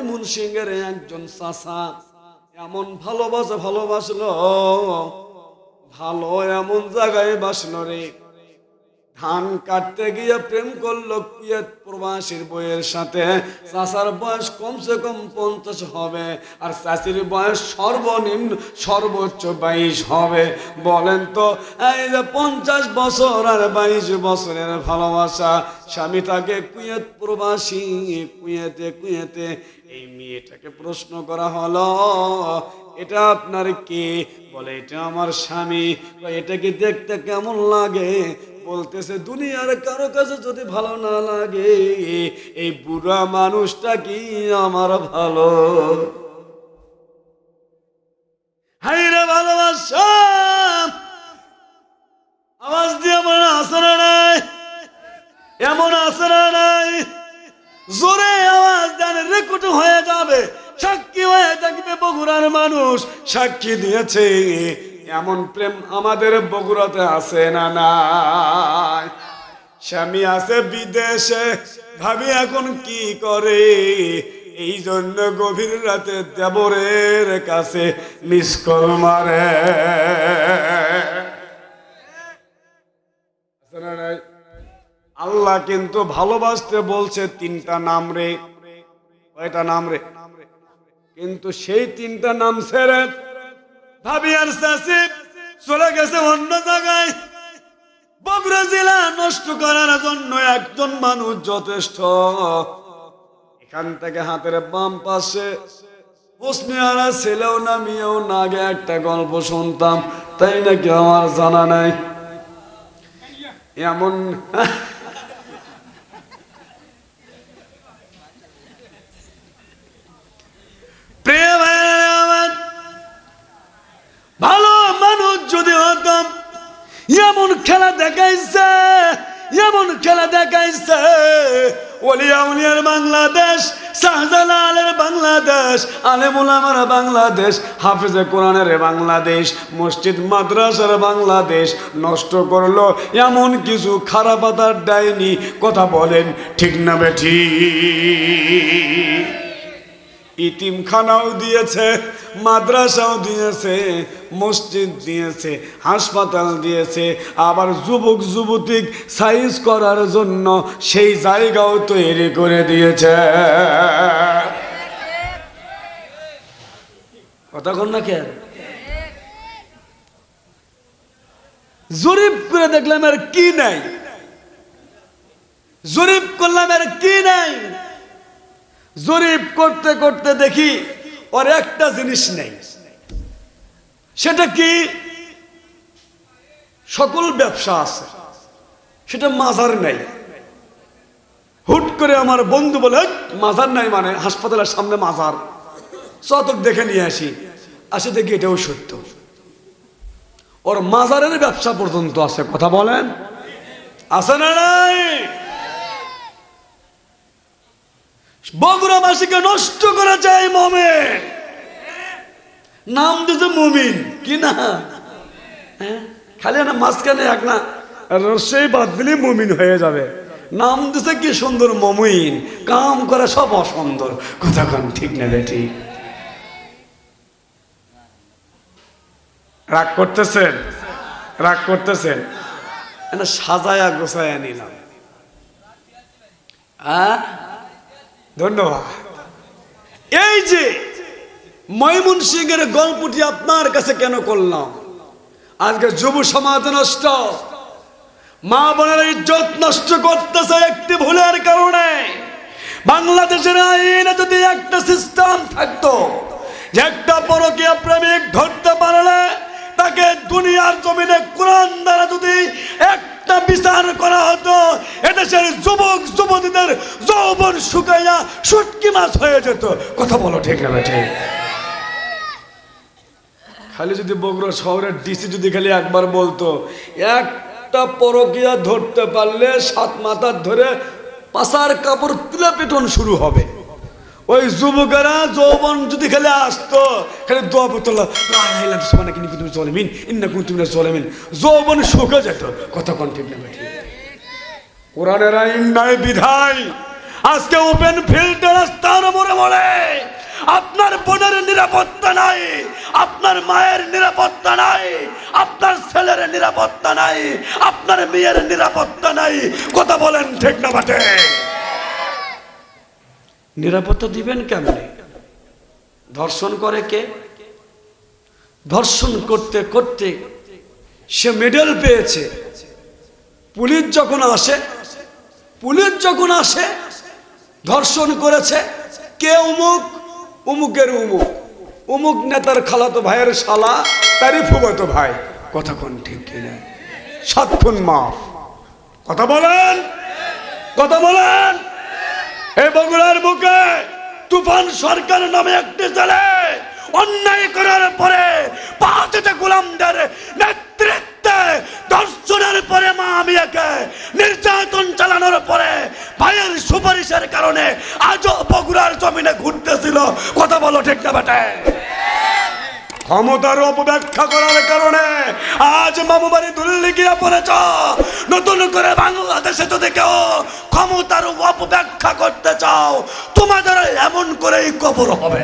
ময়মন সিংহের একজন চাষা এমন ভালোবাসা ভালোবাসলো ভালো এমন জায়গায় বাসলো রে। ধান কাটতে গিয়ে প্রেম করল কুয়েত প্রবাসীর বইয়ের সাথে। চাষার বয়স কমসে কম পঞ্চাশ হবে, আর চাষির বয়স সর্বনিম্ন সর্বোচ্চ বাইশ হবে। বলেন তো, এই যে পঞ্চাশ বছর আর বাইশ বছরের ভালোবাসা, স্বামী তাকে কুয়েত প্রবাসী, কুয়েতে কুয়েতে এই মেয়েটাকে প্রশ্ন করা হলো এটা আপনার কে? বলে এটা আমার স্বামী। কয়, এটা দেখতে কেমন লাগে? বলতেছে দুনিয়ার কারও কাছে যদি ভালো না লাগে এই বুড়া মানুষটা কি আমার ভালো? হাই রে ভালোবাসা! আওয়াজ দিয়ে আমার আসরা নাই? এমন আসরা নাই? জোরে আওয়াজ দেন রেকর্ড হয়ে যাবে। সাক্ষী হয়ে থাকবে বগুড়ার মানুষ। সাক্ষী দিয়েছে, এমন প্রেম আমাদের বগুড়াতে আছে না নাই। স্বামী আছে বিদেশে, ভাবি এখন কি করে? এই জন্য গভীর রাতে দেবরের কাছে মিস মারে? আল্লাহ কিন্তু ভালোবাসতে বলছে তিনটা নাম রে। কয়টা নাম রে? কিন্তু সেই তিনটা নাম ছেড়ে ভাবি আর চলে গেছে অন্য জায়গায়। বগুড়া জেলা নষ্ট করার জন্য একজন মানুষ যথেষ্ট। এখান থেকে হাতের বাম পাশে হোসনিয়ারা ছেলেও না মেয়েও না আগে একটা গল্প শুনতাম, তাই নাকি আমার জানা নাই? এমন প্রিয় ভাইয়েরা আমার, ভালো মানুষ যদি হতাম এমন খেলা দেখাইছে এমন খেলা দেখাইছে। ওলিয়াউলিয়ার বাংলাদেশ, শাহজালালের বাংলাদেশ, আলেমুল আমার বাংলাদেশ, হাফিজে কোরআনের বাংলাদেশ, মসজিদ মাদ্রাসার বাংলাদেশ নষ্ট করল, এমন কিছু খারাপ আদার কথা বলেন ঠিক না বেঠি। ইতিমখানাও দিয়েছে, মাদ্রাসাও দিয়েছে, মসজিদ দিয়েছে, হাসপাতাল দিয়েছে, আবার যুবক যুবতী সাইজ করার জন্য সেই জায়গাও তৈরি করে দিয়েছে। কথা কন না কেন জরিপ করে দেখলাম আর কি নাই। জরিপ করলাম আর কি নাই। জরিপ করতে করতে দেখি ওর একটা জিনিস নেই। সেটা কি? সকল ব্যবসা আছে, সেটা মাজার নেই। হুট করে আমার বন্ধু বলে মাজার নাই মানে হাসপাতালের সামনে মাজার। চতক দেখে নিয়ে আসি। আসে দেখি এটাও সত্য। ওর মাজারের ব্যবসা পর্যন্ত আছে, কথা বলেন? আছে না নাই? বগুড়াবাসীকে নষ্ট করা যায় মমেন। নাম দিতে মুমিন, কি না? হ্যাঁ? খালি না মাঝখানে এক না রসই বাদ দিলে মুমিন হয়ে যাবে। নাম দিছে কি সুন্দর মমিন, কাম করে সব অসুন্দর। কথা কন, ঠিক না বেটি? রাগ করতেছেন? রাগ করতেছেন? সাজায়া গোছায়া নিলাম। হ্যাঁ? ধন্যবাদ। এই যে ময়মন সিংহের গল্পটি আপনার কাছে কেন করলাম? আজকে যুব সমাজ নষ্ট। মা বোনের ইজ্জত নষ্ট করতেছে একটি ভুলের কারণে। বাংলাদেশের আইনে যদি একটা সিস্টেম থাকতো, যে একটা পরকীয় প্রেমিক ধরতে পারলে তাকে দুনিয়ার জমিনে কোরআন দ্বারা যদি একটা বিচার করা হতো এদেশের যুবক যুবতীদের যৌবন শুকাইয়া শুটকি মাছ হয়ে যেত। কথা বলো ঠিক না ঠিক খালি যদি বগুড়া শহরের ডিসি যদি খালি একবার বলতো একটা পরকিয়া ধরতে পারলে সাত মাথার ধরে পাশার কাপড় তুলে পেটন শুরু হবে। ওই যুবকেরা যৌবন যদি খালি আসতো খালি দোয়া পড়তো সমানে কিন্তু তুমি চলেমিন ইন্না কিন্তু তুমি চলেমিন যৌবন শুকে যেত। কথা কোন ঠিক না? কোরআনের আইন নাই বিধায় আজকে ওপেন ফিল্ড রাস্তার মোড়ে মোড়ে নিরাপত্তা নাই, আপনার মায়ের নিরাপত্তা নাই, আপনার ছেলের নিরাপত্তা নাই, আপনার মেয়ের নিরাপত্তা নাই। কথা বলেন ঠিক না বাটে। নিরাপত্তা দিবেন কেমনে? ধর্ষণ করে কে? ধর্ষণ করতে করতে সে মেডেল পেয়েছে। পুলিশ যখন আসে, পুলিশ যখন আসে ধর্ষণ করেছে। কে উমুক? উমুকের উমুক। উমুক নেতার খালাতো ভাইয়ের শালা, তারই ফুবতো ভাই। কথা কোন ঠিক কিনা সাত খুন মাফ। কথা বলেন? কথা বলেন? এ বগুড়ার বুকে তুফান সরকার নামে একটি ছেলে অন্যায় করার পরে পাঁচটা গোলামদের নেতৃত্বে দর্শনের পরে মা আমিয়াকে নির্যাতন চালানোর পরে সুপারিশের কারণে আজও বগুড়ার জমিনে ঘুরতেছিল। কথা বলো ঠিক না বেটে? ক্ষমতার অপব্যাখ্যা করার কারণে আজ মামুবাড়ি দুল্লি গিয়ে পড়েছ। নতুন করে বাংলাদেশে যদি কেউ ক্ষমতার অপব্যাখ্যা করতে চাও, তোমাদের এমন করেই কবর হবে।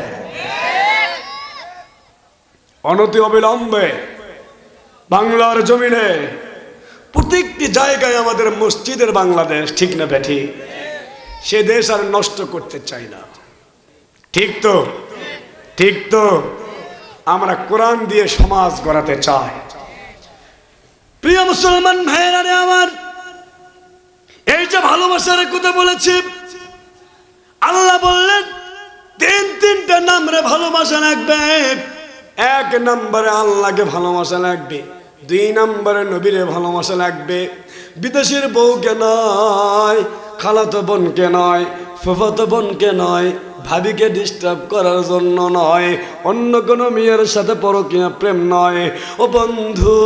অনতি অবিলম্বে বাংলার জমিনে প্রত্যেকটি জায়গায় আমাদের মসজিদের বাংলাদেশ, ঠিক না বেঠি? সে দেশ আর নষ্ট করতে চাই না। ঠিক তো? ঠিক তো? আমরা কোরআন দিয়ে সমাজ গড়াতে চাই। প্রিয় মুসলমান ভাইয়েরা রে আমার, এই যে ভালোবাসার কথা বলেছি, আল্লাহ বললেন, তিন তিনটা নামরে ভালোবাসা লাগবে। এক নম্বরে আল্লাহকে ভালোবাসা লাগবে, দুই নম্বরে নবীরে ভালোবাসা লাগবে। বিদেশের বউকে নয় খালাতো বোনকে নয়, ফুফাতো বোনকে নয়, ভাবিকে ডিস্টার্ব করার জন্য নয়, অন্য কোনো মেয়ের সাথে পরকীয়া প্রেম নয়। ও বন্ধু,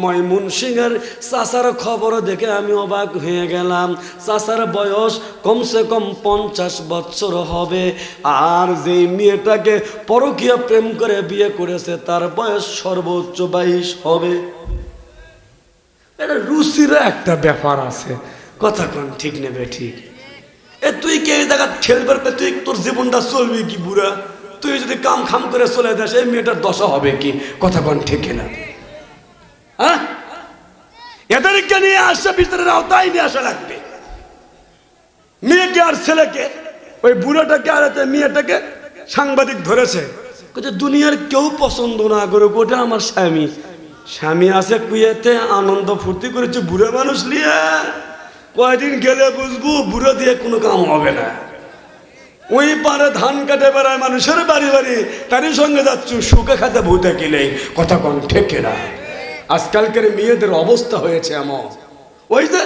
ময়মুন সিংয়ের চাচার খবর দেখে আমি অবাক হয়ে গেলাম। চাচার বয়স কমসে কম পঞ্চাশ বছর হবে। আর যেই মেয়েটাকে পরকীয়া প্রেম করে বিয়ে করেছে, তার বয়স সর্বোচ্চ বাইশ হবে। এটা রুচিরও একটা ব্যাপার আছে। কথা কোন ঠিক নেবে ঠিক? এ তুই কে জায়গা ঠেলবার পে তুই তোর জীবনটা চলবি কি বুড়া? তুই যদি কাম খাম করে চলে যাস, এই মেয়েটার দশা হবে কি? কথা কোন ঠিক না। হ্যাঁ? এদেরকে নিয়ে আসা বিচারের আওতায় নিয়ে আসা লাগবে। মেয়েকে আর ছেলেকে, ওই বুড়োটাকে আর মেয়েটাকে সাংবাদিক ধরেছে। দুনিয়ার কেউ পছন্দ না করে ওটা আমার স্বামী। স্বামী আছে কুয়েতে, আনন্দ ফুর্তি করেছে, বুড়ো মানুষ নিয়ে। কয়দিন গেলে বুঝব, বুড়ো দিয়ে কোনো কাম হবে না। ওই পারে ধান কাটে বেড়ায় মানুষের বাড়ি বাড়ি, তারই সঙ্গে যাচ্ছ, সুখে খাতে ভূতে কিলেই কথা কন ঠেকে না আজকালকার মেয়েদের অবস্থা হয়েছে এমন। ওই যে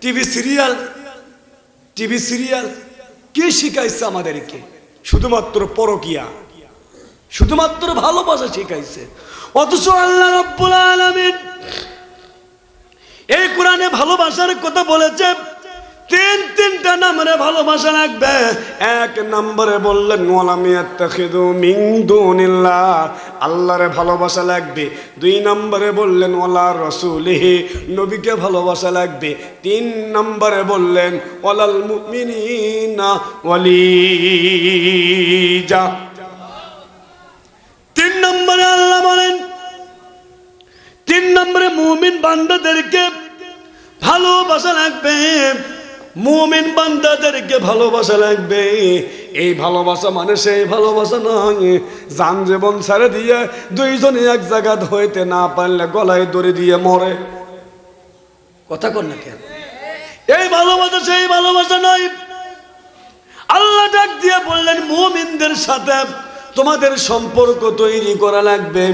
টিভি সিরিয়াল টিভি সিরিয়াল, কে শিখাইছে আমাদেরকে? শুধুমাত্র পরকিয়া। শুধুমাত্র ভালোবাসা শিখাইছে। অথচ আল্লাহ রব্বুল আলামিন এই কোরআনে ভালোবাসার কথা বলেছে, তিন তিনটা নামরে ভালোবাসা লাগবে। এক নম্বরে বললেন আল্লাহরে ভালোবাসা লাগবে। দুই নম্বরে বললেন, ওয়ালা রাসূলিহি। নবীকে ভালোবাসা লাগবে। তিন নম্বরে বললেন, ওয়ালাল মুমিনিনা ওয়ালিজা তিন নম্বরে আল্লাহ বলেন, তিন নম্বরে মুমিন বান্দাদেরকে ভালোবাসা লাগবে। মুমিন বান্দাদেরকে ভালোবাসা লাগবে। এই ভালোবাসা মানে সেই ভালোবাসা নয়। যান জীবন ছেড়ে দিয়ে দুইজনে এক জায়গা হইতে না পারলে গলায় দড়ি দিয়ে মরে। কথা কর না কেন? এই ভালোবাসা সেই ভালোবাসা নয়। আল্লাহ ডাক দিয়ে বললেন, মুমিনদের সাথে তোমাদের সম্পর্ক তৈরি করা লাগবে।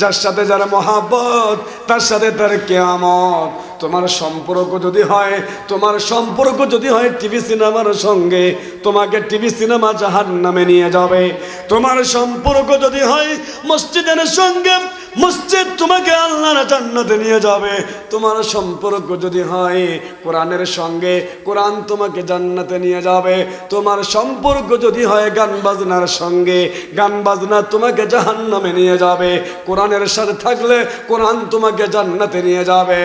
যার সাথে যার মহাব্বত, তার সাথে তার কেয়ামত। তোমার সম্পর্ক যদি হয়, তোমার সম্পর্ক যদি হয় টিভি সিনেমার সঙ্গে, তোমাকে টিভি সিনেমা জাহান নামে নিয়ে যাবে। তোমার সম্পর্ক যদি হয়, মসজিদের সঙ্গে মসজিদ তোমাকে আল্লাহর জান্নাতে নিয়ে যাবে। তোমার সম্পর্ক যদি হয়, কোরআনের সঙ্গে কোরআন তোমাকে জান্নাতে নিয়ে যাবে। তোমার সম্পর্ক যদি হয় গান বাজনার সঙ্গে, গান বাজনা তোমাকে জাহান্নামে নিয়ে যাবে। কোরআনের সাথে থাকলে কোরআন তোমাকে জান্নাতে নিয়ে যাবে।